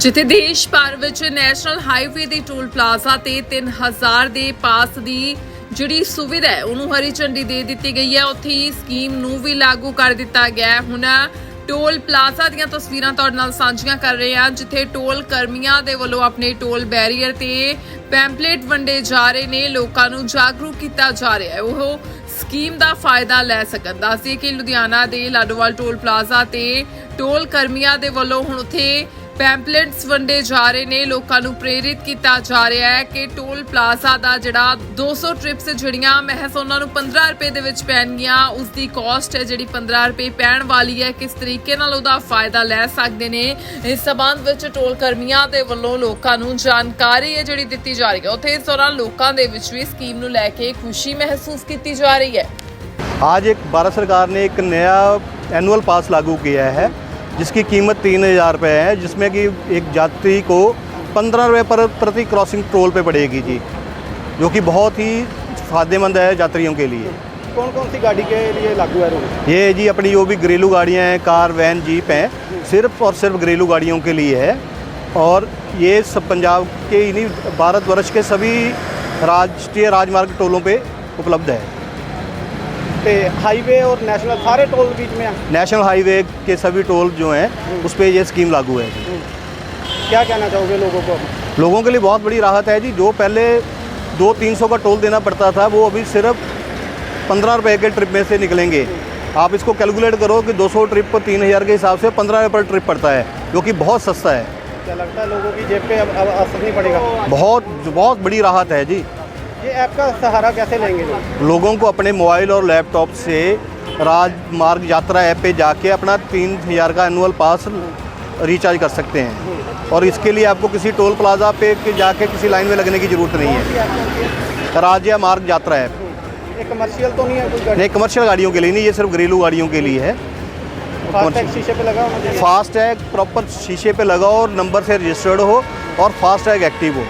ਜਿੱਥੇ ਦੇਸ਼ ਭਰ ਵਿੱਚ ਨੈਸ਼ਨਲ ਹਾਈਵੇ ਦੇ ਟੋਲ ਪਲਾਜ਼ਾ ਤੇ 3000 ਦੇ ਪਾਸ ਦੀ ਜਿਹੜੀ ਸੁਵਿਧਾ ਹੈ, ਉਹਨੂੰ ਹਰੀ ਝੰਡੀ ਦੇ ਦਿੱਤੀ ਗਈ ਹੈ। ਉੱਥੇ ਹੀ ਸਕੀਮ ਨੂੰ ਵੀ ਲਾਗੂ ਕਰ ਦਿੱਤਾ ਗਿਆ ਹੈ। ਹੁਣ ਟੋਲ ਪਲਾਜ਼ਾ ਦੀਆਂ ਤਸਵੀਰਾਂ ਤੁਹਾਡੇ ਨਾਲ ਸਾਂਝੀਆਂ ਕਰ ਰਹੇ ਹਾਂ, ਜਿੱਥੇ ਟੋਲ ਕਰਮੀਆਂ ਦੇ ਵੱਲੋਂ ਆਪਣੇ ਟੋਲ ਬੈਰੀਅਰ ਤੇ ਪੈਂਪਲੇਟ ਵੰਡੇ ਜਾ ਰਹੇ ਨੇ। ਲੋਕਾਂ ਨੂੰ ਜਾਗਰੂਕ ਕੀਤਾ ਜਾ ਰਿਹਾ ਹੈ। ਉਹ ਸਕੀਮ ਦਾ ਫਾਇਦਾ ਲੈ ਸਕਣ। ਦੱਸਦੀ ਕਿ ਲੁਧਿਆਣਾ ਦੇ ਲਾਡੋਵਾਲ ਟੋਲ ਪਲਾਜ਼ਾ ਤੇ ਟੋਲ ਕਰਮੀਆਂ ਦੇ ਵੱਲੋਂ ਹੁਣ ਉੱਥੇ ਪੈਂਪਲੇਟਸ ਵੰਡੇ ਜਾ ਰਹੇ ਨੇ ਲੋਕਾਂ ਨੂੰ ਪ੍ਰੇਰਿਤ ਕੀਤਾ ਜਾ ਰਿਹਾ ਹੈ ਕਿ ਟੋਲ ਪਲਾਜ਼ਾ ਦਾ ਜਿਹੜਾ 200 ਟ੍ਰਿਪਸ ਜਿਹੜੀਆਂ ਮਹਿਜ਼ ਉਹਨਾਂ ਨੂੰ 15 ਰੁਪਏ ਦੇ ਵਿੱਚ ਪੈਣਗੀਆਂ ਉਸ ਦੀ ਕਾਸਟ ਹੈ ਜਿਹੜੀ 15 ਰੁਪਏ ਪੈਣ ਵਾਲੀ ਹੈ ਕਿਸ ਤਰੀਕੇ ਨਾਲ ਉਹਦਾ ਫਾਇਦਾ ਲੈ ਸਕਦੇ ਨੇ ਇਸ ਸਬੰਧ ਵਿੱਚ ਟੋਲ ਕਰਮੀਆਂ ਦੇ ਵੱਲੋਂ ਲੋਕਾਂ ਨੂੰ ਜਾਣਕਾਰੀ ਹੈ ਜਿਹੜੀ ਦਿੱਤੀ ਜਾ ਰਹੀ ਹੈ ਉੱਥੇ ਇਸ ਦੌਰਾਨ ਲੋਕਾਂ ਦੇ ਵਿੱਚ ਵੀ ਸਕੀਮ ਨੂੰ ਲੈ ਕੇ ਖੁਸ਼ੀ ਮਹਿਸੂਸ ਕੀਤੀ ਜਾ ਰਹੀ ਹੈ आज एक भारत सरकार ने एक नया एनुअल पास लागू किया है जिसकी कीमत तीन हज़ार रुपये है जिसमें कि एक यात्री को पंद्रह रुपये पर प्रति क्रॉसिंग टोल पे पड़ेगी जी जो कि बहुत ही फ़ायदेमंद है यात्रियों के लिए। कौन कौन सी गाड़ी के लिए लागू है ये जी अपनी जो भी घरेलू गाड़ियाँ हैं कार वैन जीप हैं सिर्फ़ और सिर्फ़ घरेलू गाड़ियों के लिए है। और ये सब पंजाब के इन्हीं भारतवर्ष के सभी राष्ट्रीय राजमार्ग टोलों पे उपलब्ध है। ते हाईवे और नेशनल सारे टोल बीच में हैं। नेशनल हाईवे के सभी टोल जो हैं उस पर ये स्कीम लागू है क्या कहना चाहोगे लोगों को? लोगों के लिए बहुत बड़ी राहत है जी। जो पहले दो तीन सौ का टोल देना पड़ता था वो अभी सिर्फ़ पंद्रह रुपए के ट्रिप में से निकलेंगे। आप इसको कैलकुलेट करो कि 200 ट्रिप पर तीन हज़ार के हिसाब से पंद्रह रुपये पर ट्रिप पड़ता है जो कि बहुत सस्ता है। क्या लगता है लोगों की जेब पे अब, अब असर नहीं पड़ेगा? बहुत बहुत बड़ी राहत है जी। ये ऐप का सहारा कैसे लेंगे? लोग लोगों को अपने मोबाइल और लैपटॉप से राजमार्ग यात्रा ऐप पे जाके अपना तीन हज़ार का एनुअल पास रिचार्ज कर सकते हैं। और इसके लिए आपको किसी टोल प्लाजा पे के जाके किसी लाइन में लगने की ज़रूरत नहीं है? राज्य मार्ग यात्रा ऐप। कमर्शियल तो नहीं है कोई नहीं कमर्शियल गाड़ियों के लिए नहीं ये सिर्फ़ घरेलू गाड़ियों के लिए है। शीशे पे लगा फास्ट टैग प्रॉपर शीशे पे लगा और नंबर से रजिस्टर्ड हो और फास्ट टैग एक्टिव हो।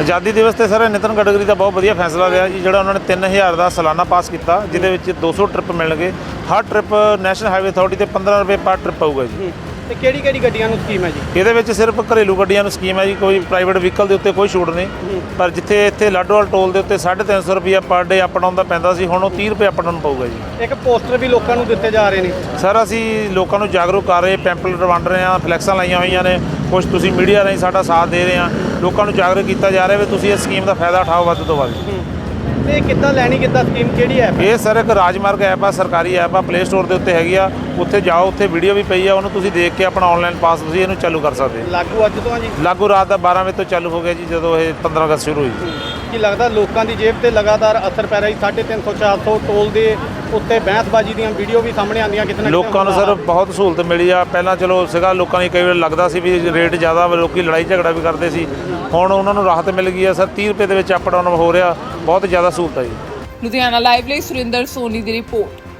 ਆਜ਼ਾਦੀ ਦਿਵਸ ਤੇ ਸਰ ਨਿਤਨ ਗਡਕਰੀ ਦਾ ਬਹੁਤ ਵਧੀਆ ਫੈਸਲਾ ਲਿਆ ਜੀ ਜਿਹੜਾ ਉਹਨਾਂ ਨੇ 3000 ਦਾ ਸਾਲਾਨਾ ਪਾਸ ਕੀਤਾ ਜਿਹਦੇ ਵਿੱਚ 200 ਟ੍ਰਿਪ ਮਿਲਣਗੇ। ਹਰ ਟ੍ਰਿਪ ਨੈਸ਼ਨਲ ਹਾਈਵੇ ਅਥਾਰਟੀ ਤੇ 15 ਰੁਪਏ ਪਰ ਟ੍ਰਿਪ ਆਊਗਾ ਜੀ। ਤੇ ਕਿਹੜੀ ਕਿਹੜੀ ਗੱਡੀਆਂ ਨੂੰ ਸਕੀਮ ਹੈ ਜੀ? ਇਹਦੇ ਵਿੱਚ ਸਿਰਫ ਘਰੇਲੂ ਗੱਡੀਆਂ ਨੂੰ ਸਕੀਮ ਹੈ ਜੀ ਕੋਈ ਪ੍ਰਾਈਵੇਟ ਵਹੀਕਲ ਦੇ ਉੱਤੇ ਕੋਈ ਛੂਟ ਨਹੀਂ। ਪਰ ਜਿੱਥੇ ਇੱਥੇ ਲਾਡੋਵਾਲ ਟੋਲ ਦੇ ਉੱਤੇ 350 ਰੁਪਏ ਪਰ ਡੇ ਅਪ ਡਾਊਨ ਦਾ ਪੈਂਦਾ ਸੀ ਹੁਣ ਉਹ 30 ਰੁਪਏ ਅਪ ਡਾਊਨ ਪਊਗਾ ਜੀ। ਇੱਕ ਪੋਸਟਰ ਵੀ ਲੋਕਾਂ ਨੂੰ ਦਿੱਤੇ ਜਾ ਰਹੇ ਨੇ। ਸਰ ਅਸੀਂ ਲੋਕਾਂ ਨੂੰ ਜਾਗਰੂਕ ਕਰ ਰਹੇ ਪੈਂਪਲੇਟ ਵੰਡ ਰਹੇ ਹਾਂ ਫਲੈਕਸਾਂ ਲਾਈਆਂ ਹੋਈਆਂ ਨੇ ਕੁਝ ਤੁਸੀਂ ਮੀਡੀਆ ਰਾਹੀਂ ਸਾਡਾ ਸਾਥ ਦੇ ਰਹੇ ਹਾਂ। ਲੋਕਾਂ ਨੂੰ ਜਾਗਰੂਕ ਕੀਤਾ ਜਾ ਰਿਹਾ ਵੀ ਤੁਸੀਂ ਇਸ ਸਕੀਮ ਦਾ ਫਾਇਦਾ ਉਠਾਓ ਵੱਧ ਤੋਂ ਵੱਧ। ਤੇ ਕਿੱਦਾਂ ਲੈਣੀ ਕਿੱਦਾਂ ਸਕੀਮ ਕਿਹੜੀ ਐਪ ਇਹ ਸਰ ਇੱਕ ਰਾਜਮਾਰਗ ਐਪ ਆ ਸਰਕਾਰੀ ਐਪ ਆ ਪਲੇ ਸਟੋਰ ਦੇ ਉੱਤੇ ਹੈਗੀ ਆ। ਉੱਥੇ ਜਾਓ ਉੱਥੇ ਵੀਡੀਓ ਵੀ ਪਈ ਆ ਉਹਨੂੰ ਤੁਸੀਂ ਦੇਖ ਕੇ ਆਪਣਾ ਆਨਲਾਈਨ ਪਾਸ ਤੁਸੀਂ ਇਹਨੂੰ ਚਾਲੂ ਕਰ ਸਕਦੇ। ਲਾਗੂ ਅੱਜ ਤੋਂ ਆ ਜੀ? ਲਾਗੂ ਰਾਤ ਦਾ 12 ਵਜੇ ਤੋਂ ਚਾਲੂ ਹੋ ਗਿਆ ਜੀ ਜਦੋਂ ਇਹ 15 ਅਗਸਤ ਸ਼ੁਰੂ ਹੋਈ। ਕੀ ਲੱਗਦਾ ਲੋਕਾਂ ਦੀ ਜੇਬ ਤੇ ਲਗਾਤਾਰ ਅਸਰ ਪੈ ਰਿਹਾ ਜੀ? 350 400 ਟੋਲ ਦੇ ਉੱਤੇ ਬਹਿਸਬਾਜ਼ੀ ਦੀਆਂ ਵੀਡੀਓ ਵੀ ਸਾਹਮਣੇ ਆਉਂਦੀਆਂ ਕਿਤੇ ਨਾ ਕਿਤੇ ਲੋਕਾਂ ਨੂੰ ਸਰ ਬਹੁਤ ਸਹੂਲਤ ਮਿਲੀ ਆ। ਪਹਿਲਾਂ ਚਲੋ ਸੀਗਾ ਲੋਕਾਂ ਨੂੰ ਕਈ ਵਾਰ ਲੱਗਦਾ ਸੀ ਵੀ ਰੇਟ ਜ਼ਿਆਦਾ ਵਾ ਲੋਕੀ ਲੜਾਈ ਝਗੜਾ ਵੀ ਕਰਦੇ ਸੀ। ਹੁਣ ਉਹਨਾਂ ਨੂੰ ਰਾਹਤ ਮਿਲ ਗਈ ਆ। ਸਰ 30 ਰੁਪਏ ਦੇ ਵਿੱਚ ਅਪ ਡਾਊਨ ਹੋ ਰਿਹਾ। ਬਹੁਤ ਜ਼ਿਆਦਾ ਸਹੂਲਤ ਆ ਜੀ। ਲੁਧਿਆਣਾ ਲਾਈਵ ਲਈ ਸੁਰਿੰਦਰ ਸੋਨੀ ਦੀ ਰਿਪੋਰਟ।